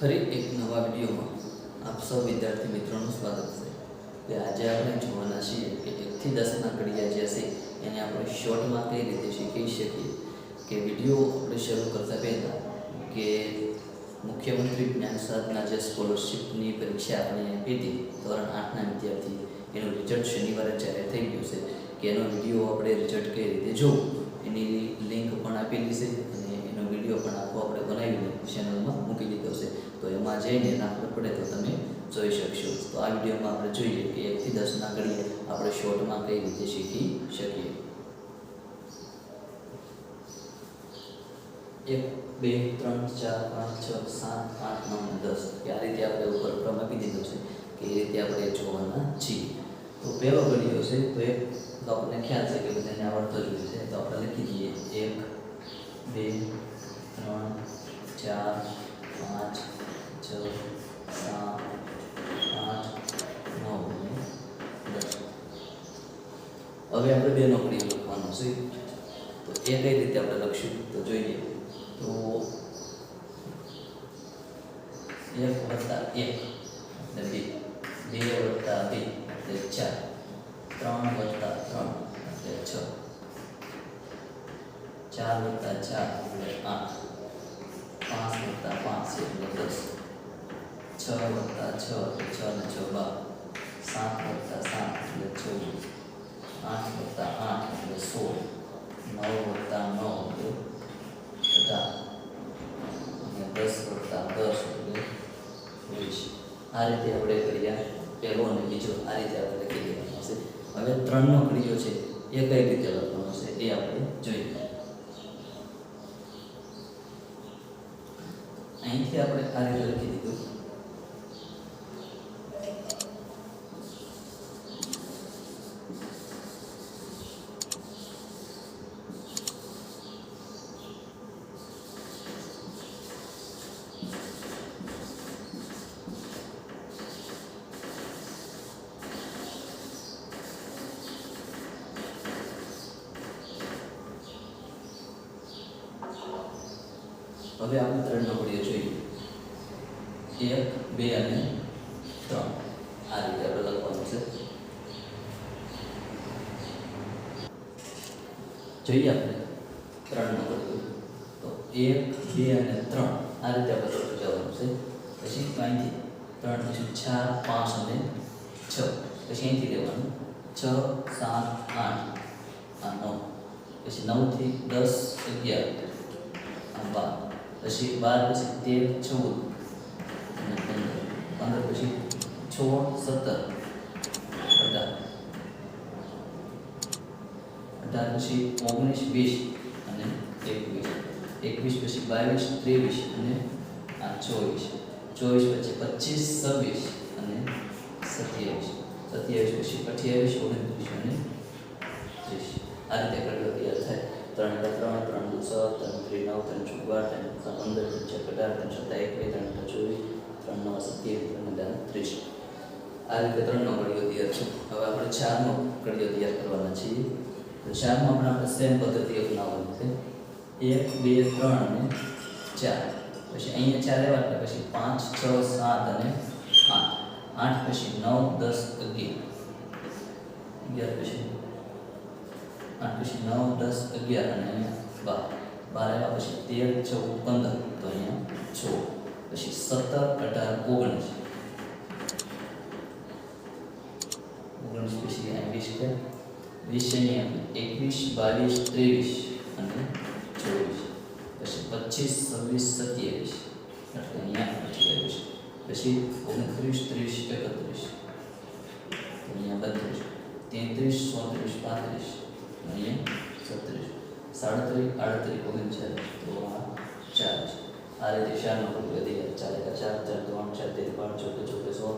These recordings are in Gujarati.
ફરી એક નવા વિડીયોમાં આપ સૌ વિદ્યાર્થી મિત્રોનું સ્વાગત છે. કે આજે આપણે જોવાના છીએ કે એકથી દસના ઘડિયા જે હશે, એને આપણે શોર્ટમાં કઈ રીતે શીખી શકીએ? કે વીડિયો આપણે શરૂ કરતા પહેલાં કે મુખ્યમંત્રી જ્ઞાન સાધના જે સ્કોલરશીપની પરીક્ષા આપણે આપી હતી, ધોરણ આઠના વિદ્યાર્થી, એનું રિઝલ્ટ શનિવારે જ્યારે થઈ ગયું છે, કે એનો વીડિયો આપણે રિઝલ્ટ કઈ રીતે જોવું? એની લિંક પણ આપેલી છે અને વીડિયો પણ આખો આપણે બનાવીને ચેનલમાં મૂકી દીધો છે. તો એમાં જઈને ના પડે તો તમે જોઈ શકશો. તો આ વિડીયોમાં આપણે જોઈએ કે એકથી દસના ઘડીએ આપણે શોર્ટમાં કઈ રીતે શીખી શકીએ. એક, બે, ત્રણ, ચાર, પાંચ, છ, સાત, આઠ, નવ, દસ. કે આ રીતે આપણે ઉપર ક્રમ આપી દીધો છે કે એ રીતે આપણે જોવાના છીએ. તો પહેલો ઘડીયો છે તો એક તો આપણને ખ્યાલ છે કે બધાને આવડતો જ છે. તો આપણે લખી દઈએ. એક, બે ત્રણ ચાર, પાંચ છ સાત આઠ નવ, દસ. હવે આપણે બે નોકરીઓ લખવાનું છે. તો એ કઈ રીતે આપણે લખશું? તો જોઈએ. તો એક વત્તા એક એટલે બે. બે વત્તા બે એટલે ચાર. ત્રણ વત્તા ત્રણ એટલે છ. ચાર વત્તા ચાર એટલે આઠ. પાંચ વત્તા પાંચ એટલે દસ છ વત્તા છ એટલે છ ને છ બાર સાત વત્તા સાત એટલે ચોવીસ આઠ વત્તા આઠ એટલે સોળ. નવ વત્તા નવ એટલે અઢાર અને દસ વત્તા દસ એટલે વીસ આ રીતે આપણે કર્યા પહેલો અને બીજો આ રીતે આપણે લખી દેવાનો છે. હવે ત્રણનો ક્રિયો છે એ કઈ રીતે લખવાનો છે એ આપણે જોઈએ અહીંથી આપણે આ રીતે લખી દીધું હવે આપણે ત્રણ નંબરીઓ જોઈએ એક બે અને ત્રણ આ રીતે આપણે લખવાનું છે. જોઈએ આપણે ત્રણ નંબર તો એક, બે અને ત્રણ. આ રીતે આપણે લખતું જવાનું છે. પછી અહીંથી ત્રણ, પછી ચાર, પાંચ અને છ. પછી અહીંથી લેવાનું છ, સાત, આઠ, આ નવ. પછી નવથી દસ, અગિયાર. આ બાર. પછી બાર, પછી તેર, ચૌદ. અને પછી છ, સત્તર. અઢાર. અઢાર પછી ઓગણીસ, વીસ અને એકવીસ. એકવીસ પછી બાવીસ, ત્રેવીસ અને આ ચોવીસ. ચોવીસ પછી પચીસ, છવ્વીસ અને સત્યાવીસ. સત્યાવીસ પછી અઠ્યાવીસ, ઓગણત્રીસ અને ત્રીસ. આ રીતે કડલો તૈયાર થાય. ત્રણ એટલે ત્રણ ત્રણ છ ત્રણ ત્રી નવ, ત્રણ છ બાર, ત્રણ ત્રણ પંદર, ત્રણ છ અઢાર, ત્રણ સત્તા એક બે ત્રણ ત્રણ ચોવીસ ત્રણ નવ હજાર ત્રીસ આ રીતે ત્રણનો ઘડીઓ તૈયાર છે. હવે આપણે ચારનો ઘડીઓ તૈયાર કરવાના છીએ. ચારમાં પણ આપણે સેમ પદ્ધતિ અપનાવવાની છે. એક, બે, ત્રણ અને ચાર. પછી અહીંયા ચાર એટલે પછી પાંચ, છ, સાત અને આઠ. આઠ, પછી નવ, દસ, અગિયાર. અગિયાર, પછી આઠ, પછી નવ, દસ, અગિયાર અને બાર. બાર આવ્યા પછી તેર, ચૌદ, પંદર. તો અહીંયા સોળ પછી સત્તર અઢાર ઓગણીસ. ઓગણીસ પછી અહીંયા વીસ છે વીસ અહીંયા એકવીસ, બાવીસ, ત્રેવીસ અને ચોવીસ. પછી પચીસ, છવ્વીસ, સત્યાવીસ. એટલે અહીંયા અઠ્યાવીસ પછી ઓગણત્રીસ, ત્રીસ, એકત્રીસ. અહીંયા બત્રીસ. તેત્રીસ, ચોત્રીસ, પાંત્રીસ. અહીંયા સત્રીસ. સાડત્રીસ, આડત્રીસ, ઓગણચાલીસ. તો આ ચાલીસ આ રીતે ચારનો કોઈ વધી જાય ચાર ચાર ત્રણ, ચાર તેર પાંચ ચોકે ચોકે સો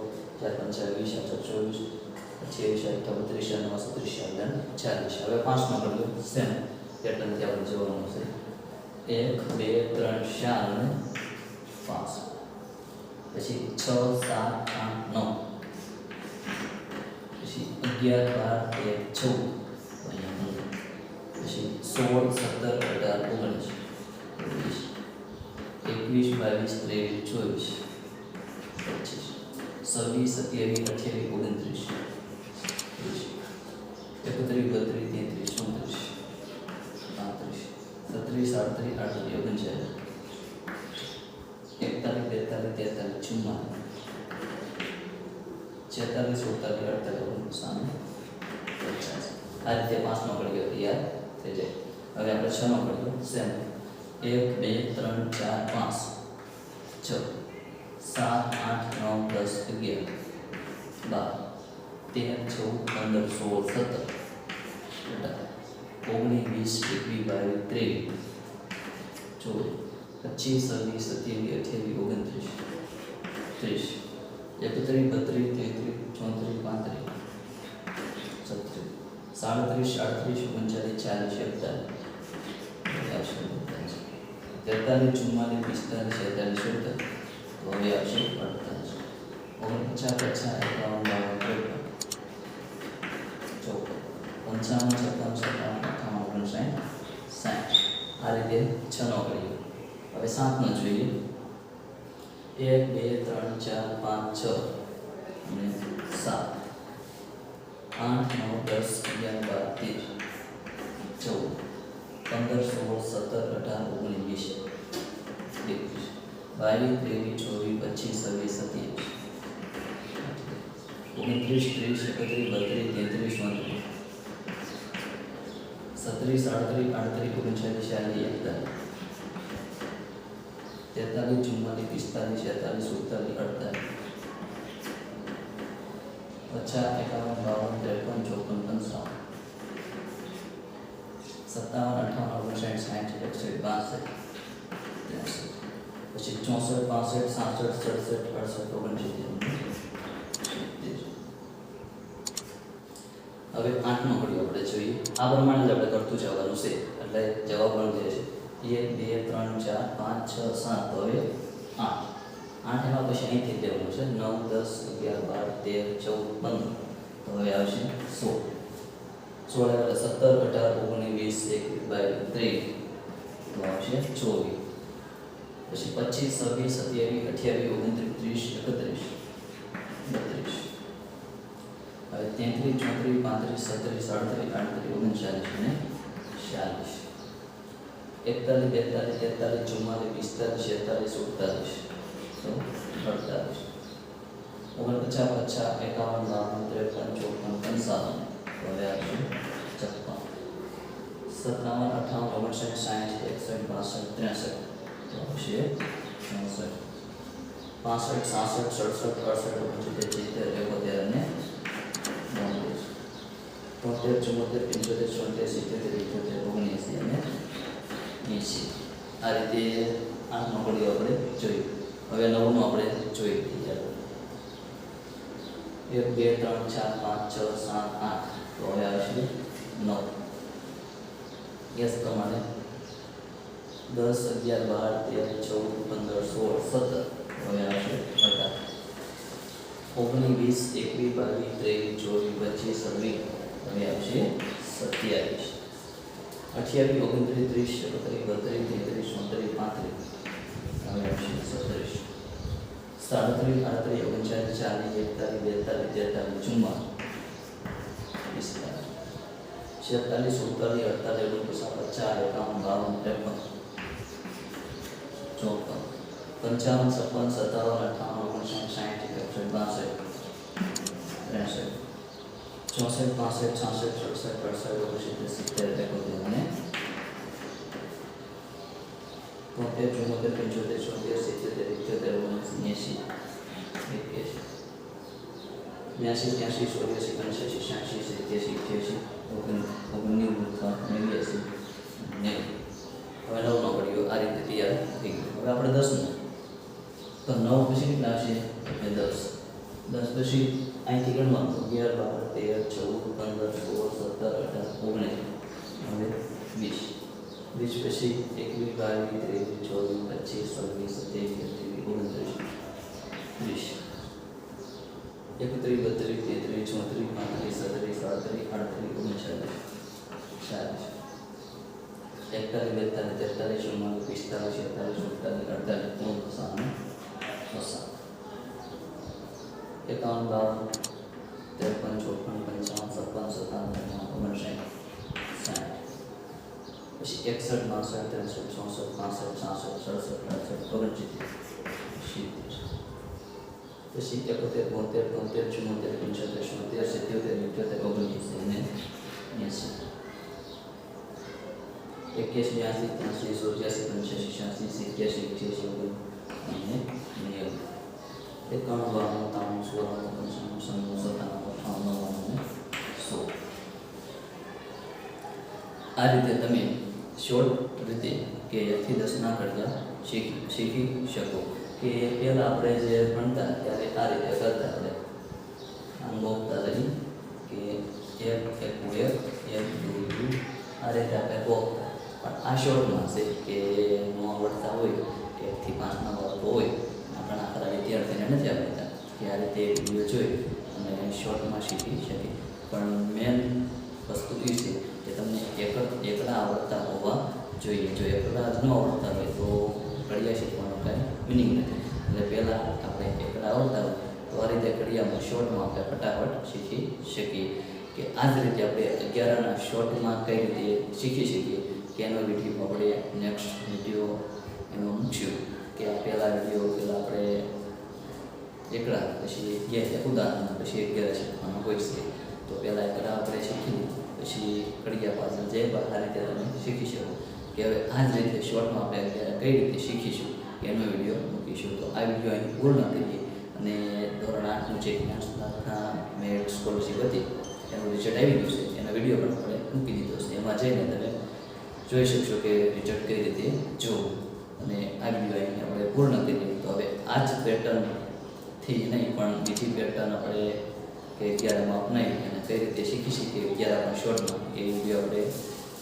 ચાર પંચાર વીસ, ચાર ચોવીસ અઠ્યાવીસ અઠ્ઠા બત્રીસ ચાર નવ સત્રીસ ચાર દંડ ચાલીસ. હવે પાંચનો કરજો સેમ. પેટર્નથી આપણે જોવાનું છે. એક, બે, ત્રણ ચાર અને પાંચ. પછી છ, સાત, આઠ, નવ. પછી અગિયાર, બાર તેર ચૌદ પછી સોળ, સત્તર અઢાર ઓગણીસ વીસ એકવીસ બાવીસ ત્રેવીસ, ચોવીસ, પચીસ, છવ્વીસ, સત્યાવીસ, અઠ્યાવીસ, ઓગણત્રીસ, ત્રીસ, એકત્રીસ, બત્રીસ, તેત્રીસ, ચોત્રીસ, પાંત્રીસ, છત્રીસ, આડત્રીસ આડત્રીસ, ઓગણચાલીસ, એકતાલીસ, બેતાલીસ, તેતાલીસ, ચુમ્માલીસ, છેતાલીસ, સુડતાલીસ, અડતાલીસ, ઓગણસાઠ, પચાસ. આ રીતે પાંચનો ગયો તૈયાર થઈ જાય. હવે આપણે છનો પડ્યો સેમ. એક બે ત્રણ ચાર પાંચ છ સાત આઠ નવ દસ અગિયાર બાર તેર ચૌદ પંદર સોળ સત્તર અઢાર ઓગણીસ વીસ એકવીસ બાવીસ ત્રેવીસ ચોવીસ પચીસ છવ્વીસ સત્યાવીસ અઠ્યાવીસ ઓગણત્રીસ ત્રીસ એકત્રીસ બત્રીસ તેત્રીસ ચોત્રીસ પાંત્રીસ છત્રીસ સાડત્રીસ આડત્રીસ ઓગણચાલીસ ચાલીસ એકતાલીસ તેતાલીસ ચુમ્માલીસ પિસ્તાલીસ છેતાલીસ સુડતાલીસ તો હવે આવશે અડતાલીસ ઓગણપચાસ પચાસ એકાવન બાવન ત્રેપન ચોપન પંચાવન છપ્પન સત્તાવન અઠાવન ઓગણસાઠ સાઠ આ રીતે છનો કરીએ હવે સાતનો જોઈએ એક બે ત્રણ ચાર પાંચ છ અને સાત આઠ નવ દસ અગિયાર બાર તેર ચૌદ પંદર સોળ સત્તર અઢાર ઓગણીસ વીસ બાવીસ ત્રેવીસ ચોવીસ પચીસ છવ્વીસ સત્યાવીસ. ઓગણત્રીસ, ત્રીસ, એકત્રીસ, બત્રીસ, તેત્રીસ, ચોત્રીસ. સત્રીસ આડત્રીસ આડત્રીસ, ઓગણચાલીસ, ચાલીસ, એકતાલીસ. તેતાલીસ, ચુમ્માલીસ, પિસ્તાલીસ, છેતાલીસ, સુડતાલીસ, અડતાલીસ. પચાસ, એકાવન, બાવન, ત્રેપન, ચોપન, પંચાવન. સત્તાવન અઠાવન ઓગણસાઠ સાઠ એકસઠ બાસઠ પછી ચોસઠ પાસઠ સાસઠ સડસઠ અડસઠ ઓગણસિત્તેર હવે આઠનો ઘડીઓ આપણે જોઈએ. આ પ્રમાણે જ આપણે કરતું જવાનું છે. એટલે જવાબ પણ જે છે. એક, બે, ત્રણ, ચાર, પાંચ, છ, સાત. હવે આઠ. આઠ એમાં પછી અહીંથી લેવાનું છે. નવ, દસ, અગિયાર, બાર, તેર, ચૌદ, પંદર. તો હવે આવશે સોળ. સોળ એટલે સત્તર અઢાર ઓગણીસ વીસ એકવીસ બાવીસ ત્રેવીસ તો આવશે ચોવીસ પછી પચીસ છવ્વીસ સત્યાવીસ અઠ્યાવીસ ઓગણત્રીસ ત્રીસ એકત્રીસ બત્રીસ હવે તેત્રીસ ચોત્રીસ પાંત્રીસ સત્રીસ સાડત્રીસ આડત્રીસ ઓગણચાલીસ અને ચાલીસ એકતાલીસ બેતાલીસ તેતાલીસ ચુમ્માલીસ પિસ્તાલીસ છેતાલીસ સુડતાલીસ તો અડતાલીસ ઓગણપચાસ પચાસ એકાવન બાવન ત્રેપન ચોપન પંચાવન તો હવે આવશે છપ્પન સત્તાવન અઠાવન ઓગણસાઠ સાઠ એકસઠ બાસઠ ત્રેસઠ તો આવશે ચોસઠ પાસઠ સાસઠ સડસઠ અડસઠ ઓગણસિત્તેર સિત્તેર એકોતેર અને બોતેર તોતેર ચુમ્મોતેર પંચોતેર છોતેર સિત્તેર ઇઠ્યોતેર ઓગણએંસી અને એંસી આ રીતે આઠ નોકરીઓ આપણે જોઈ હવે નવનું આપણે જોઈ લઈએ એક બે ત્રણ ચાર પાંચ છ સાત આઠ તો હવે આવશે નવ યસ પ્રમાણે દસ અગિયાર બાર તેર ચૌદ પંદર સોળ સત્તર હવે આવશે અઢાર ઓગણીસ વીસ એકવીસ બાવીસ ત્રેવીસ ચોવીસ પચીસ છવ્વીસ હવે આવશે સત્યાવીસ અઠ્યાવીસ ઓગણત્રીસ ત્રીસ એકત્રીસ બત્રીસ તેત્રીસ ચોત્રીસ પાંત્રીસ હવે આવશે સત્રીસ સાડત્રીસ આડત્રીસ ઓગણચાલીસ ચાલીસ એકતાલીસ બેતાલીસ તેતાલીસ ચુમ્માલીસ પિસ્તાલીસ છેતાલીસ સુડતાલીસ અડતાલીસ ઓગણપચાસ પચાસ એકાવન બાવન ત્રેપન ચોપન પંચાવન છપ્પન સત્તાવન અઠાવન ઓગણસાઠ સાઠ એકસઠ બાસઠ ત્રેસઠ ચોસઠ પાસઠ છાસઠ સડસઠ અડસઠ ઓગણસિત્તેર સિત્તેર એકોતેર અને તોતેર ચુમ્મોતેર પંચોતેર છોતેર સિત્તેર ઇઠ્યોતેર ઓગણસી એંસી એક્યાસી બ્યાસી ત્યાસી ચોર્યાસી પંચ્યાસી છ્યાસી સત્યાસી અઠ્યાસી ઓગણ ઓગણનેવું નેવ્યાસી નેવું હવે નવનો પડ્યો આ રીતે તૈયાર થઈ હવે આપણે દસનું તો નવ પછી કેટલા આવશે એટલે દસ દસ પછી અહીંથી ગણવાનું અગિયાર બાર તેર ચૌદ પંદર સોળ અઢાર ઓગણીસ હવે વીસ વીસ પછી એકવીસ બાવીસ ત્રેવીસ ચોવીસ પચીસ છવ્વીસ સત્યાવીસ અઠ્યાવીસ ઓગણત્રીસ ત્રીસ એકત્રીસ બત્રીસ તેત્રીસ ચોત્રીસ પાંત્રીસ સત્રીસ સાડત્રીસ આડત્રીસ ઓગણચાલીસ ચાલીસ એકતાલીસ બેતાલીસ તેતાલીસ ચુમ્માલીસ પિસ્તાલીસ છેતાલીસ સુડતાલીસ અડતાલીસ ઓગણપચાસ અને પચાસ એકાવન બાર ત્રેપન, ચોપન, પંચાવન છપ્પન સત્તાવન ઓગણસાઠ, સાઠ. પછી એકસઠ, બાસઠ, ત્રેસઠ, ચોસઠ પાસઠ છાસઠ સડસઠ, અડસઠ, ઓગણસિત્તેર. સિત્તેર પછી એકોતેર, બોતેર, તોતેર ચુમ્મોતેર પંચોતેર છોતેર સિત્યોતેર, ઇઠ્યોતેર ઓગણએંસી અને એંસી એકવીસ બ્યાસી, ત્યાંસી, ચોર્યાસી, પંચ્યાસી, છ્યાસી, સિત્યાસી અઠ્યાસી ઓગણ આ રીતે તમે શોર્ટ રીતે કે એકથી દસના કરતા શીખી શીખી શકો. કે પહેલાં આપણે જે ભણતા ત્યારે આ રીતે કરતા આપણે આમ ગોપતા રહી કે એક એક એક એક દુ દુ આ રીતે આપણે ગોપતા પણ આ શોર્ટમાં છે કે ન આવડતા હોય એકથી પાંચના બાળકો હોય આપણા ખરા વિદ્યાર્થીને નથી આવડતા. કે આ રીતે વીડિયો જોઈ અને શોર્ટમાં શીખી શકે. પણ મેન વસ્તુ એ છે કે તમને એક એકલા આવડતા હોવા જોઈએ. જો એકડા જ ન આવડતા હોય તો કડિયા શીખવાનો કાંઈ મિનિંગ નથી. એટલે પહેલાં આપણે એકડા આવડતા હોય તો આ રીતે કડિયામાં શોર્ટમાં આપણે ફટાફટ શીખી શકીએ કે આ જ રીતે આપણે અગિયારના શોર્ટમાં કઈ રીતે શીખી શકીએ કે એનો વીડિયો આપણે નેક્સ્ટ વીડિયો એનો મૂકશું કે આ પહેલાં વીડિયો પહેલાં આપણે એકડા પછી અગિયાર ઉદાહરણ, પછી અગિયાર શીખવાનો હોય છે. તો પહેલાં એકડા આપણે શીખી પછી કડિયા પાછળ જે આ રીતે તમે શીખી શકો કે હવે આ જ રીતે શોર્ટમાં આપણે અત્યારે કઈ રીતે શીખીશું એનો વીડિયો મૂકીશું. તો આ વીડિયો અહીં પૂર્ણ કરીએ અને ધોરણ આઠનું જે જ્ઞાન સુધારણા મેરિટ સ્કોલરશીપ હતી, એનું રિઝલ્ટ આવી ગયું છે. એનો વીડિયો પણ આપણે મૂકી દીધો છે. એમાં જઈને તમે જોઈ શકશો કે રિઝલ્ટ કઈ રીતે જોવું. અને આ વીડિયો અહીં આપણે પૂર્ણ કરીએ. તો હવે આ જ પેટર્નથી નહીં, પણ બીજી પેટર્ન આપણે કે અગિયારમાં અપનાવી અને કઈ રીતે શીખી શકીએ અગિયારમાં શોર્ટમાં એ વીડિયો આપણે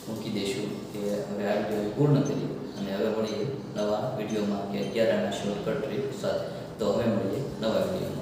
મૂકી દઈશું કે હવે આ વીડિયો પૂર્ણ કરીએ અને હવે મળીએ નવા વિડીયોમાં કે અગિયારના શોર્ટકટ ટ્રીપ સાથે. તો હવે મળીએ નવા વિડીયોમાં.